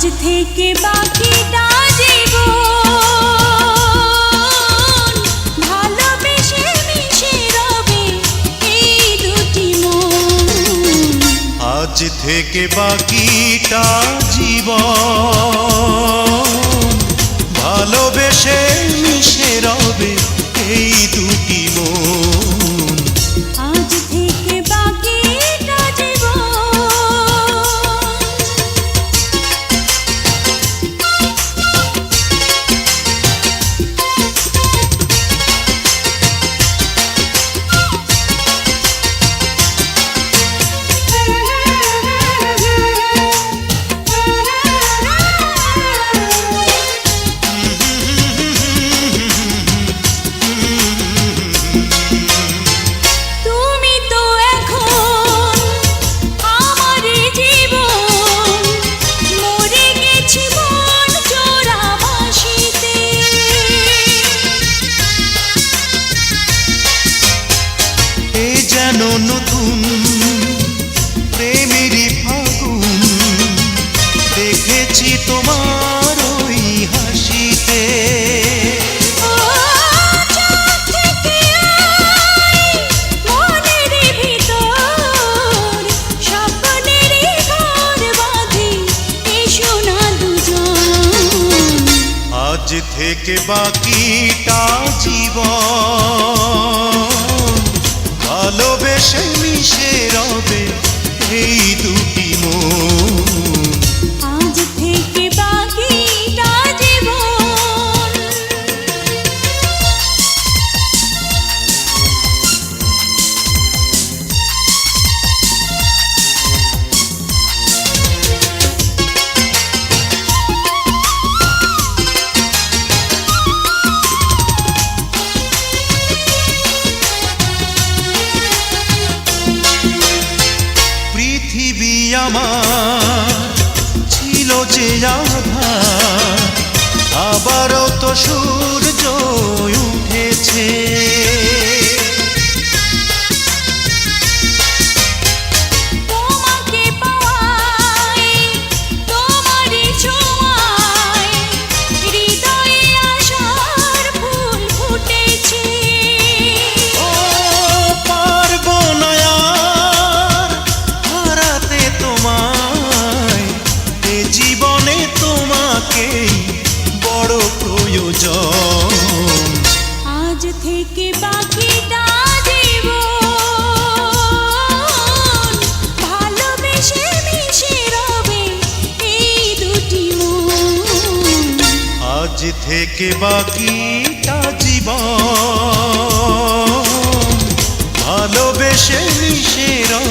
আজ থেকে বাকিটা আজ থেকে বাকিটা জীব ভালোবেসে মিশে রবে এই দু থেকে বাকিটা জীবন। আমার। ছিল যে আবার তো সুর গুঞ্জন আজ থেকে বাকিটা আজ থেকে বাকিটা জীবন। ভালোবেসে মিশে রঙ